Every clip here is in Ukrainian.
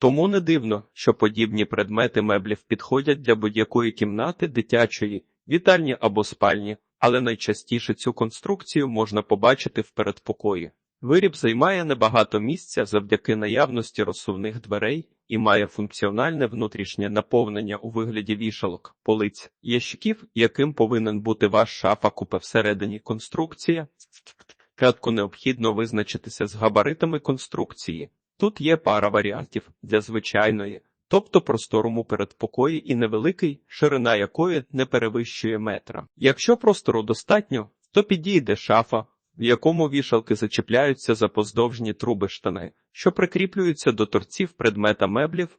Тому не дивно, що подібні предмети меблів підходять для будь-якої кімнати дитячої, вітальні або спальні, але найчастіше цю конструкцію можна побачити в передпокої. Виріб займає небагато місця завдяки наявності розсувних дверей і має функціональне внутрішнє наповнення у вигляді вішалок, полиць, ящиків, яким повинен бути ваш шафа купе всередині конструкція. Спочатку необхідно визначитися з габаритами конструкції. Тут є пара варіантів для звичайної, тобто просторому передпокої і невеликий, ширина якої не перевищує метра. Якщо простору достатньо, то підійде шафа, в якому вішалки зачіпляються за поздовжні труби штани, що прикріплюються до торців предмета меблів.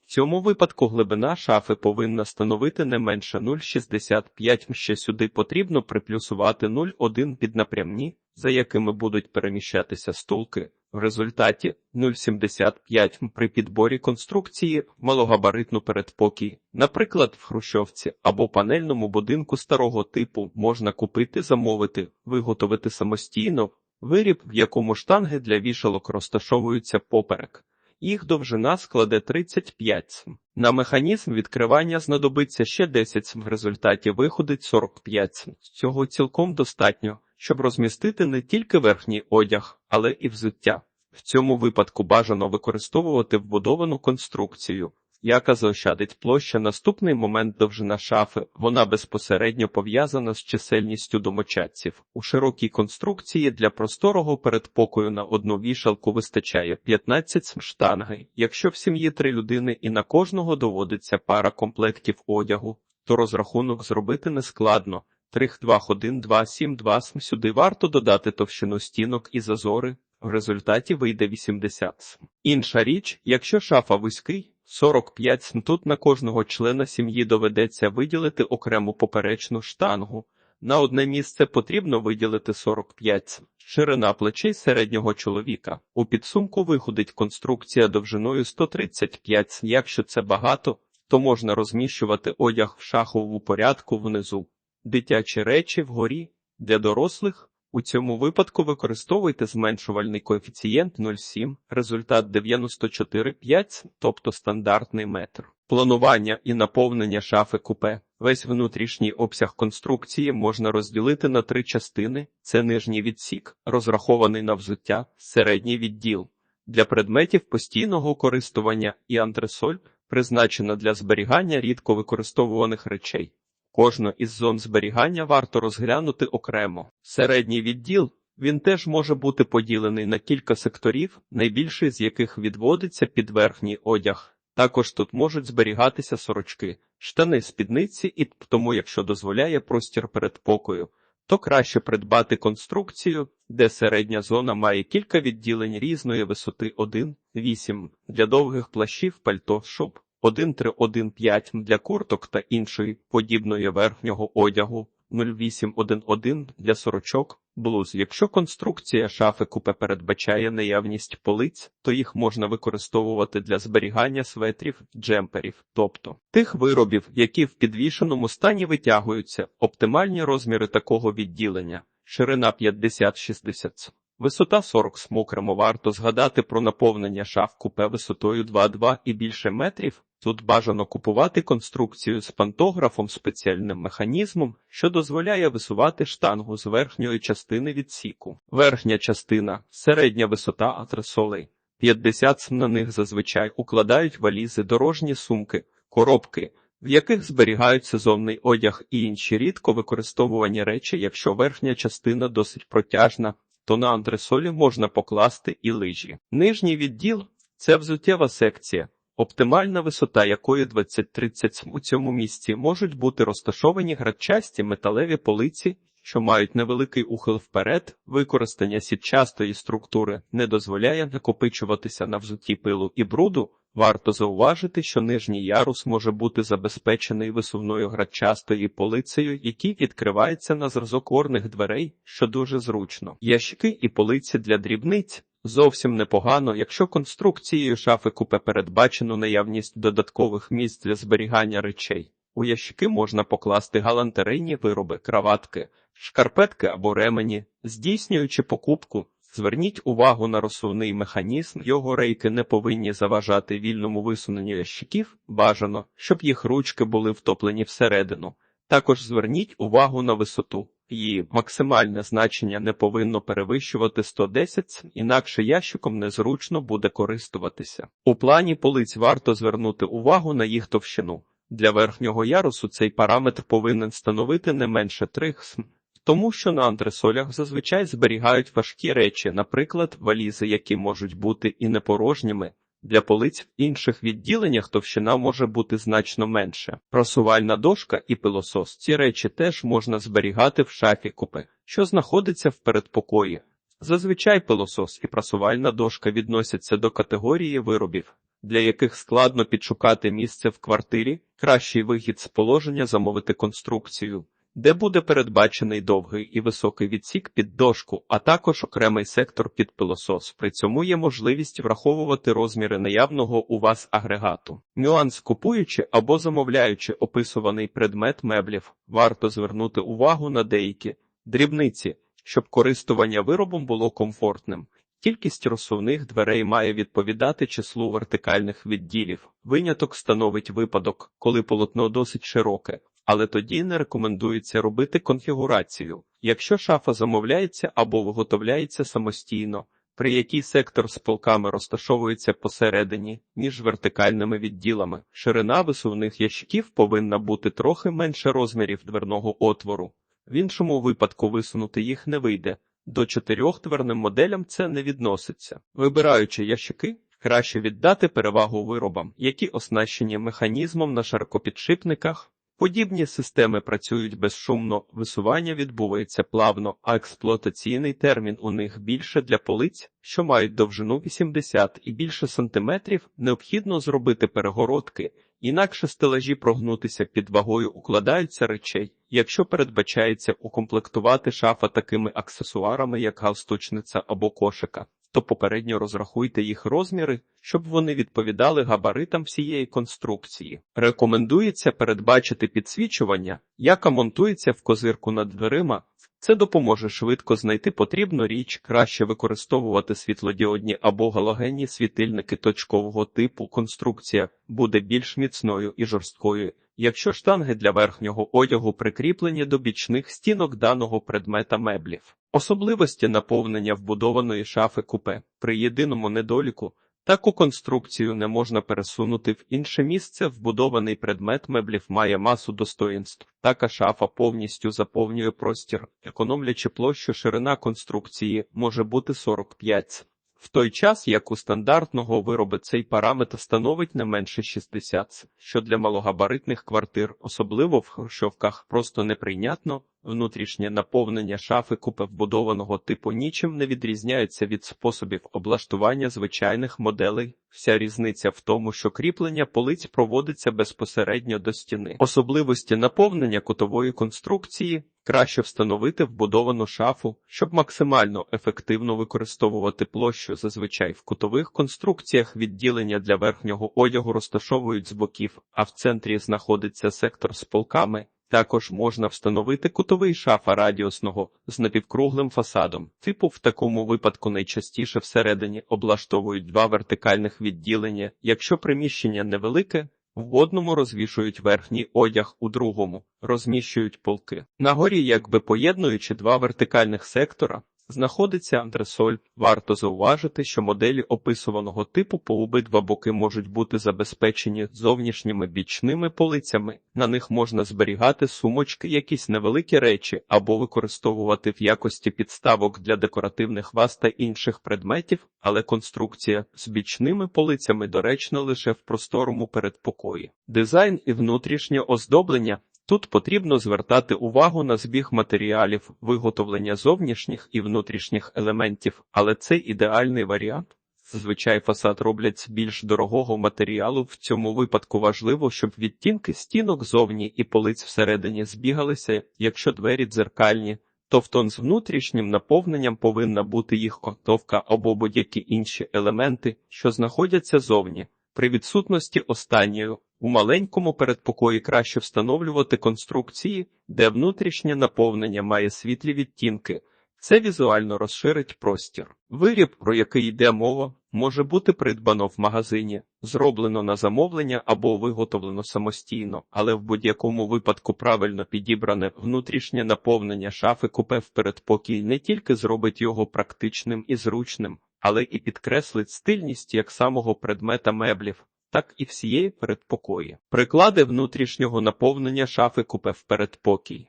В цьому випадку глибина шафи повинна становити не менше 0,65 ще сюди потрібно приплюсувати 0,1 під напрямні, за якими будуть переміщатися стулки. В результаті 0,75 при підборі конструкції малогабаритну передпокій. Наприклад, в хрущовці або панельному будинку старого типу можна купити, замовити, виготовити самостійно виріб, в якому штанги для вішалок розташовуються поперек. Їх довжина складе 35 см. На механізм відкривання знадобиться ще 10 см, в результаті виходить 45 см. Цього цілком достатньо, щоб розмістити не тільки верхній одяг, але і взуття. В цьому випадку бажано використовувати вбудовану конструкцію, яка заощадить площа. Наступний момент довжина шафи, вона безпосередньо пов'язана з чисельністю домочадців. У широкій конструкції для просторого передпокою на одну вішалку вистачає 15 штанги. Якщо в сім'ї три людини і на кожного доводиться пара комплектів одягу, то розрахунок зробити нескладно. 3, 2, 1, 2, 7, 2 см. Сюди варто додати товщину стінок і зазори. В результаті вийде 80 см. Інша річ, якщо шафа вузький, 45 см, тут на кожного члена сім'ї доведеться виділити окрему поперечну штангу. На одне місце потрібно виділити 45 см. Ширина плечей середнього чоловіка. У підсумку виходить конструкція довжиною 135 см. Якщо це багато, то можна розміщувати одяг в шаховому порядку внизу. Дитячі речі вгорі для дорослих. У цьому випадку використовуйте зменшувальний коефіцієнт 0,7, результат 94,5, тобто стандартний метр. Планування і наповнення шафи купе. Весь внутрішній обсяг конструкції можна розділити на три частини: це нижній відсік, розрахований на взуття, середній відділ для предметів постійного користування і антресоль, призначена для зберігання рідко використовуваних речей. Кожну із зон зберігання варто розглянути окремо. Середній відділ він теж може бути поділений на кілька секторів, найбільший з яких відводиться під верхній одяг. Також тут можуть зберігатися сорочки, штани спідниці, і тому, якщо дозволяє простір передпокою, то краще придбати конструкцію, де середня зона має кілька відділень різної висоти 1,8 для довгих плащів пальто шуб. 1.3.1.5 для курток та іншої подібної верхнього одягу, 0.8.1.1 для сорочок, блуз. Якщо конструкція шафи купе передбачає наявність полиць, то їх можна використовувати для зберігання светрів, джемперів, тобто тих виробів, які в підвішеному стані витягуються, оптимальні розміри такого відділення, ширина 50-60 Висота 40 см. окремо варто згадати про наповнення шаф купе висотою 2,2 і більше метрів. Тут бажано купувати конструкцію з пантографом спеціальним механізмом, що дозволяє висувати штангу з верхньої частини відсіку. Верхня частина середня висота атресолей. 50 см на них зазвичай укладають валізи, дорожні сумки, коробки, в яких зберігають сезонний одяг і інші рідко використовувані речі, якщо верхня частина досить протяжна, то на антресолі можна покласти і лижі. Нижній відділ це взуттєва секція, оптимальна висота якої 20-30 у цьому місці можуть бути розташовані градчасті металеві полиці, що мають невеликий ухил вперед, використання сітчастої структури не дозволяє накопичуватися на взутті пилу і бруду. Варто зауважити, що нижній ярус може бути забезпечений висувною градчастою полицею, який відкривається на зразок орних дверей, що дуже зручно. Ящики і полиці для дрібниць зовсім непогано, якщо конструкцією шафи купе передбачено наявність додаткових місць для зберігання речей. У ящики можна покласти галантерейні вироби, краватки, шкарпетки або ремені, здійснюючи покупку. Зверніть увагу на розсувний механізм, його рейки не повинні заважати вільному висуненню ящиків, бажано, щоб їх ручки були втоплені всередину. Також зверніть увагу на висоту. Її максимальне значення не повинно перевищувати 110 см, інакше ящиком незручно буде користуватися. У плані полиць варто звернути увагу на їх товщину. Для верхнього ярусу цей параметр повинен становити не менше 3 см. Тому що на антресолях зазвичай зберігають важкі речі, наприклад, валізи, які можуть бути і непорожніми. Для полиць в інших відділеннях товщина може бути значно менше. Просувальна дошка і пилосос. Ці речі теж можна зберігати в шафі купе, що знаходиться в передпокої. Зазвичай пилосос і прасувальна дошка відносяться до категорії виробів, для яких складно підшукати місце в квартирі, кращий вихід з положення замовити конструкцію де буде передбачений довгий і високий відсік під дошку, а також окремий сектор під пилосос. При цьому є можливість враховувати розміри наявного у вас агрегату. Нюанс купуючи або замовляючи описуваний предмет меблів, варто звернути увагу на деякі дрібниці, щоб користування виробом було комфортним. Кількість розсувних дверей має відповідати числу вертикальних відділів. Виняток становить випадок, коли полотно досить широке, але тоді не рекомендується робити конфігурацію, якщо шафа замовляється або виготовляється самостійно, при якій сектор з полками розташовується посередині між вертикальними відділами. Ширина висувних ящиків повинна бути трохи менше розмірів дверного отвору. В іншому випадку висунути їх не вийде. До чотирьох тверним моделям це не відноситься. Вибираючи ящики, краще віддати перевагу виробам, які оснащені механізмом на шаркопідшипниках. Подібні системи працюють безшумно, висування відбувається плавно, а експлуатаційний термін у них більше для полиць, що мають довжину 80 і більше сантиметрів, необхідно зробити перегородки, інакше стелажі прогнутися під вагою укладаються речей, якщо передбачається укомплектувати шафа такими аксесуарами, як галстучниця або кошика то попередньо розрахуйте їх розміри, щоб вони відповідали габаритам всієї конструкції. Рекомендується передбачити підсвічування, яка монтується в козирку над дверима. Це допоможе швидко знайти потрібну річ, краще використовувати світлодіодні або галогенні світильники точкового типу. Конструкція буде більш міцною і жорсткою, якщо штанги для верхнього одягу прикріплені до бічних стінок даного предмета меблів. Особливості наповнення вбудованої шафи купе при єдиному недоліку таку конструкцію не можна пересунути в інше місце. Вбудований предмет меблів має масу достоїнств. Така шафа повністю заповнює простір, економлячи площу ширина конструкції може бути 45 в той час як у стандартного вироби цей параметр становить не менше 60, що для малогабаритних квартир, особливо в хрущовках, просто неприйнятно. Внутрішнє наповнення шафи купе вбудованого типу нічим не відрізняється від способів облаштування звичайних моделей. Вся різниця в тому, що кріплення полиць проводиться безпосередньо до стіни. Особливості наповнення кутової конструкції краще встановити вбудовану шафу, щоб максимально ефективно використовувати площу. Зазвичай в кутових конструкціях відділення для верхнього одягу розташовують з боків, а в центрі знаходиться сектор з полками. Також можна встановити кутовий шафа радіусного з напівкруглим фасадом. Типу в такому випадку найчастіше всередині облаштовують два вертикальних відділення. Якщо приміщення невелике, в одному розвішують верхній одяг, у другому розміщують полки. На горі, якби поєднуючи два вертикальних сектора, знаходиться антресоль. Варто зауважити, що моделі описуваного типу по обидва боки можуть бути забезпечені зовнішніми бічними полицями. На них можна зберігати сумочки, якісь невеликі речі або використовувати в якості підставок для декоративних ваз та інших предметів, але конструкція з бічними полицями доречна лише в просторому передпокої. Дизайн і внутрішнє оздоблення Тут потрібно звертати увагу на збіг матеріалів, виготовлення зовнішніх і внутрішніх елементів, але це ідеальний варіант. Зазвичай фасад роблять з більш дорогого матеріалу. В цьому випадку важливо, щоб відтінки стінок зовні і полиць всередині збігалися, якщо двері дзеркальні, то в тон з внутрішнім наповненням повинна бути їх готовка або будь-які інші елементи, що знаходяться зовні. При відсутності останньої у маленькому передпокої краще встановлювати конструкції, де внутрішнє наповнення має світлі відтінки. Це візуально розширить простір. Виріб, про який йде мова, може бути придбано в магазині, зроблено на замовлення або виготовлено самостійно, але в будь-якому випадку правильно підібране внутрішнє наповнення шафи купе в передпокій не тільки зробить його практичним і зручним, але і підкреслить стильність як самого предмета меблів. Так і всієї передпокої. Приклади внутрішнього наповнення шафи купе в передпокій.